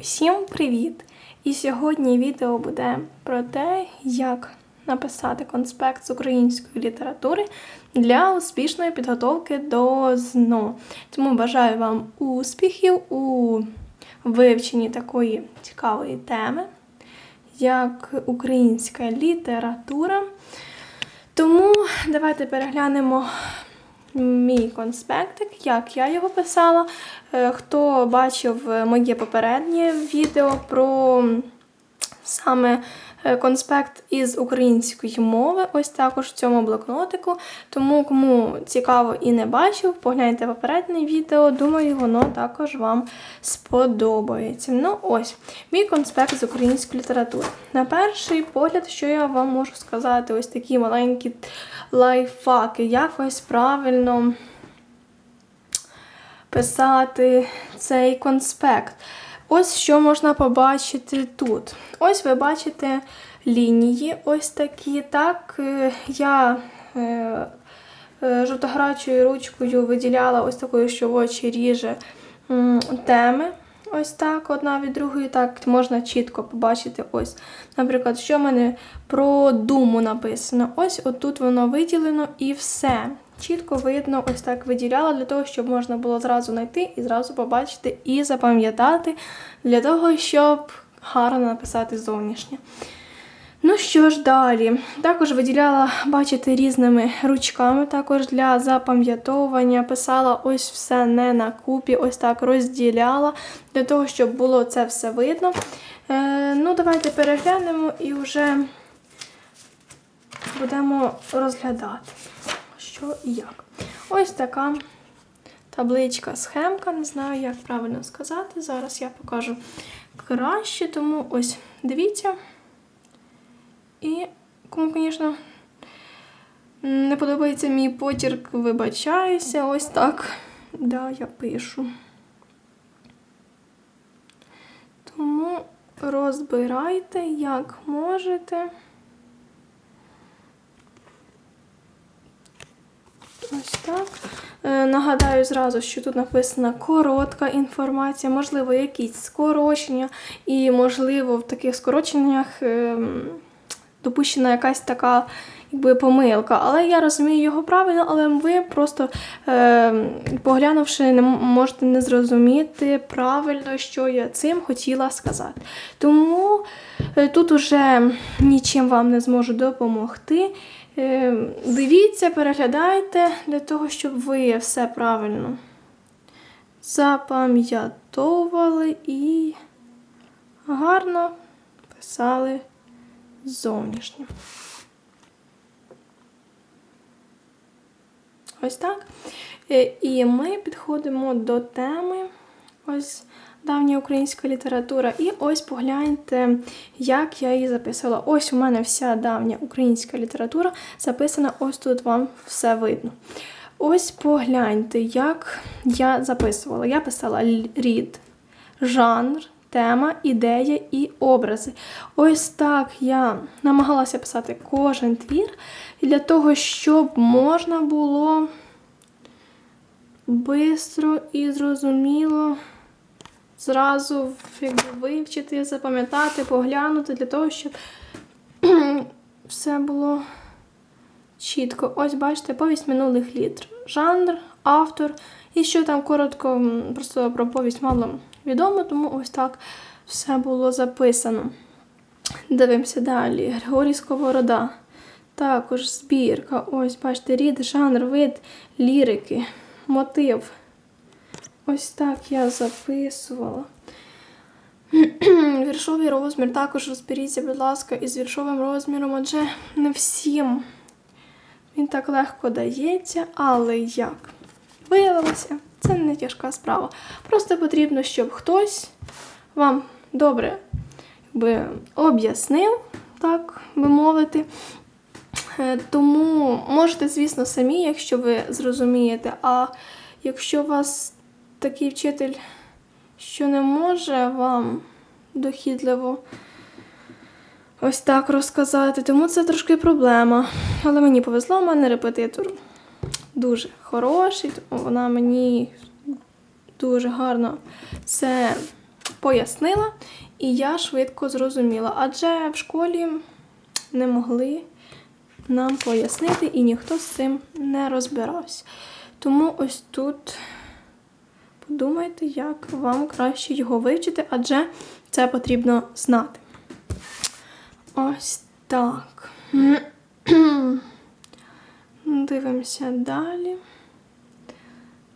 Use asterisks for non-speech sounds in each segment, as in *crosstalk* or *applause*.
Всім привіт! І сьогодні відео буде про те, як написати конспект з української літератури для успішної підготовки до ЗНО. Тому бажаю вам успіхів у вивченні такої цікавої теми, як українська література. Тому давайте переглянемо мій конспектик, як я його писала. Е, Хто бачив моє попереднє відео про саме конспект із української мови, ось також в цьому блокнотику. Тому, кому цікаво і не бачив, погляньте попереднє відео. Думаю, воно також вам сподобається. Ну, ось, мій конспект з української літератури. На перший погляд, що я вам можу сказати, ось такі маленькі лайфхаки, якось правильно писати цей конспект. Ось що можна побачити тут. Ось ви бачите лінії, ось такі. Так, е, я е, е, жовтограчою ручкою виділяла ось такою, що в очі ріже теми. Ось так, одна від другої, так можна чітко побачити. Ось, наприклад, що в мене про думу написано. Ось отут воно виділено і все. Чітко видно, ось так виділяла для того, щоб можна було зразу знайти і зразу побачити і запам'ятати, для того, щоб гарно написати зовнішнє. Ну що ж далі? Також виділяла, бачите, різними ручками, також для запам'ятовування. Писала ось все не на купі, ось так розділяла, для того, щоб було це все видно. Е, ну, давайте переглянемо і вже будемо розглядати, що і як. Ось така табличка, схемка, не знаю, як правильно сказати. Зараз я покажу краще, тому ось дивіться. І кому, звісно, не подобається мій почерк, вибачаюся, ось так. Да, я пишу. Тому розбирайте, як можете. Ось так. Е, нагадаю зразу, що тут написана коротка інформація, можливо, якісь скорочення, і, можливо, в таких скороченнях. Е, допущена якась така якби, помилка. Але я розумію його правильно, але ви просто е, поглянувши, можете не зрозуміти правильно, що я цим хотіла сказати. Тому е, тут уже нічим вам не зможу допомогти. Е, дивіться, переглядайте для того, щоб ви все правильно запам'ятовували і гарно писали зовнішнє. Ось так. Е, І ми підходимо до теми ось давня українська література. І ось погляньте, як я її записала. Ось у мене вся давня українська література записана, ось тут вам все видно. Ось погляньте, як я записувала. Я писала рід, жанр, тема, ідея і образи. Ось так я намагалася писати кожен твір для того, щоб можна було швидко і зрозуміло зразу якби, вивчити, запам'ятати, поглянути, для того, щоб *clears throat* все було чітко. Ось, бачите, повість минулих літ. Жанр, автор. І що там коротко, просто про повість мало відомо, тому ось так все було записано. Дивимося далі. Григорій Сковорода. Також збірка. Ось, бачите, рід, жанр, вид лірики, мотив. Ось так я записувала. Віршовий розмір. Також розберіться, будь ласка, із віршовим розміром, адже не всім він так легко дається, але як? Виявилося, це не тяжка справа. Просто потрібно, щоб хтось вам добре об'яснив, так би мовити. Е, Тому можете, звісно, самі, якщо ви зрозумієте. А якщо вас такий вчитель, що не може вам дохідливо ось так розказати, тому це трошки проблема. Але мені повезло, у мене репетитор дуже хороший, вона мені дуже гарно це пояснила, і я швидко зрозуміла. Адже в школі не могли нам пояснити, і ніхто з цим не розбирався. Тому ось тут подумайте, як вам краще його вивчити, адже це потрібно знати. Ось так. *clears throat* Дивимося далі.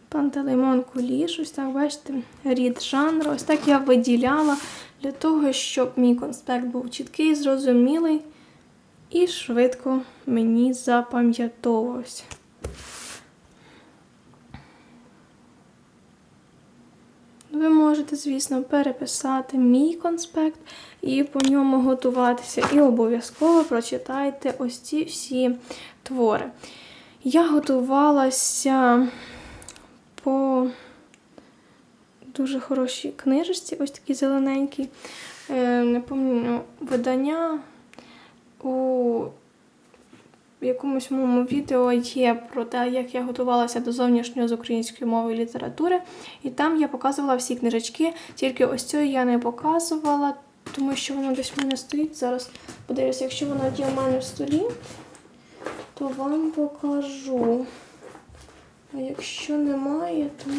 Пантелеймон куліш, ось так, бачите, рід жанру. Ось так я виділяла для того, щоб мій конспект був чіткий, зрозумілий і швидко мені запам'ятовувався. Ви можете, звісно, переписати мій конспект і по ньому готуватися. І обов'язково прочитайте ось ці всі твори. Я готувалася по дуже хорошій книжечці, ось такій зелененькій. Е, Не пам'ятаю видання у якомусь моєму відео є про те, як я готувалася до зовнішнього з української мови і літератури. І там я показувала всі книжечки, тільки ось цю я не показувала, тому що воно десь в мене стоїть. Зараз подивлюся, якщо воно є в мене в столі, то вам покажу. А якщо немає, то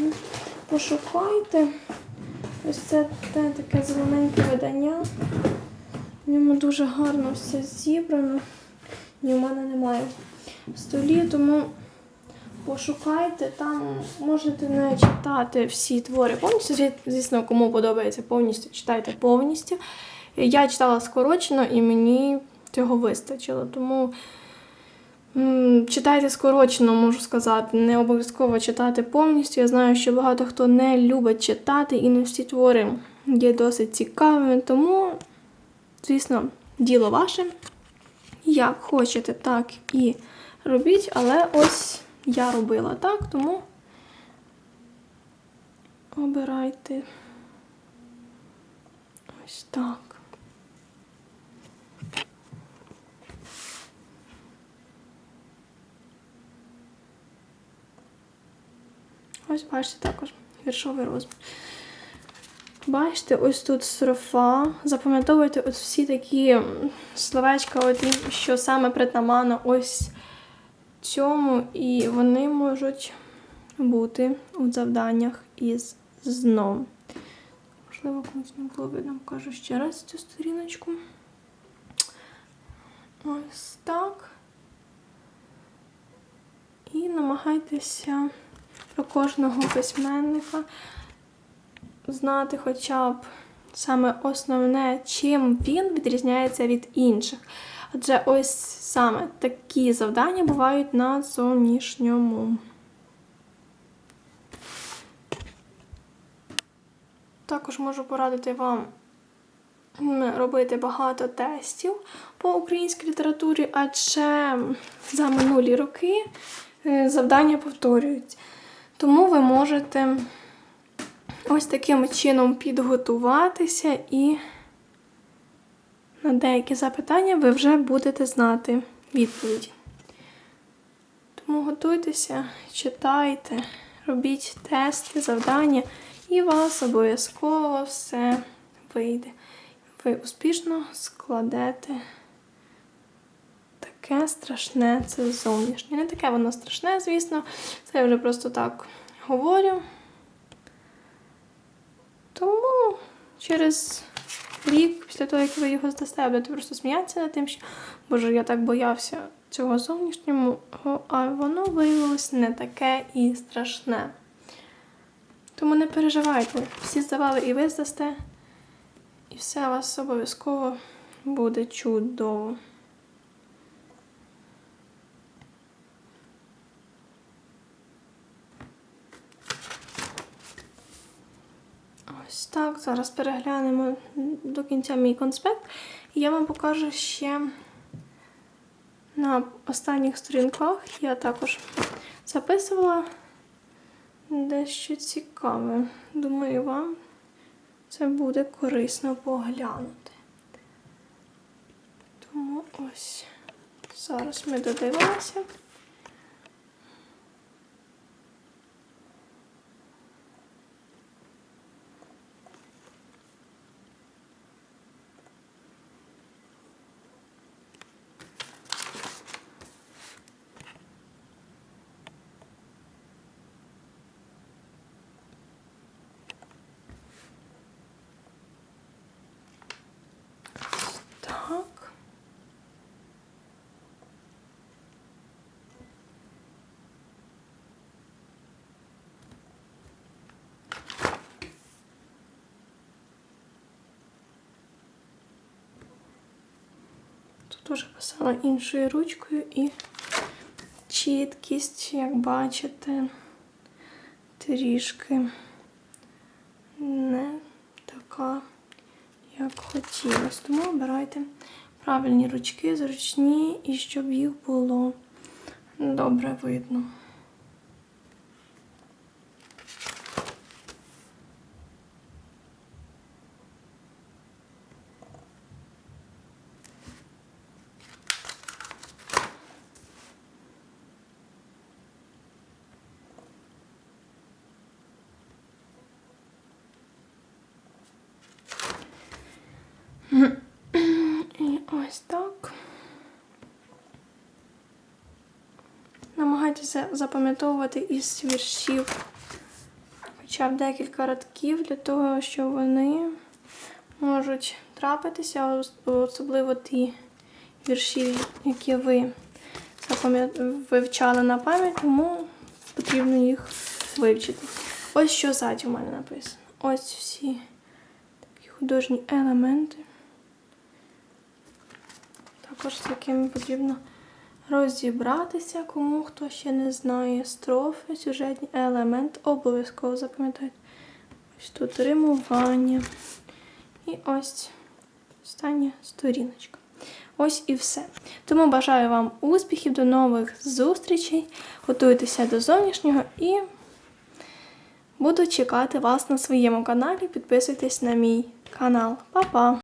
пошукайте. Ось це те таке зелененьке видання. В ньому дуже гарно все зібрано. Ні, в мене немає в столі, тому пошукайте, там можете не читати всі твори повністю. Звісно, кому подобається повністю, читайте повністю. Я читала скорочено і мені цього вистачило. Тому читайте скорочено, можу сказати. Не обов'язково читати повністю. Я знаю, що багато хто не любить читати, і не всі твори є досить цікавими. Тому, звісно, діло ваше. Як хочете, так і робіть, але ось я робила так, тому обирайте ось так. Ось бачите також віршовий розмір. Бачите, ось тут строфа. Запам'ятовуйте ось всі такі словечка, от, що саме притаманно ось цьому, і вони можуть бути у завданнях із зном. Можливо, комусь не було видно, покажу ще раз цю сторіночку. Ось так. І намагайтеся про кожного письменника знати хоча б саме основне, чим він відрізняється від інших. Адже ось саме такі завдання бувають на зовнішньому. Також можу порадити вам робити багато тестів по українській літературі, адже за минулі роки е, завдання повторюються. Тому ви можете ось таким чином підготуватися і на деякі запитання ви вже будете знати відповіді. Тому готуйтеся, читайте, робіть тести, завдання, і у вас обов'язково все вийде. Ви успішно складете таке страшне, це зовнішнє. Не таке воно страшне, звісно. Це я вже просто так говорю. Тому через рік, після того, як ви його здасте, будете просто сміятися над тим, що боже, я так боявся цього зовнішнього, а воно виявилось не таке і страшне. Тому не переживайте, всі здавали і ви здасте, і все у вас обов'язково буде чудово. Ось так. Зараз переглянемо до кінця мій конспект. І я вам покажу ще на останніх сторінках. Я також записувала дещо цікаве. Думаю, вам це буде корисно поглянути. Тому ось зараз ми додивимося. Тут уже писала іншою ручкою і чіткість, як бачите, трішки не така, як хотілося. Тому обирайте правильні ручки, зручні і щоб їх було добре видно. І ось так. Намагайтеся запам'ятовувати із віршів хоча б декілька радків для того, що вони можуть трапитися, особливо ті вірші, які ви вивчали на пам'ять, тому потрібно їх вивчити. Ось що ззаді у мене написано. Ось всі такі художні елементи. Також з якими потрібно розібратися, кому хто ще не знає строфи, сюжетні елементи. Обов'язково запам'ятайте. Ось тут римування. І ось остання сторіночка. Ось і все. Тому бажаю вам успіхів, до нових зустрічей. Готуйтеся до зовнішнього і буду чекати вас на своєму каналі. Підписуйтесь на мій канал. Па-па!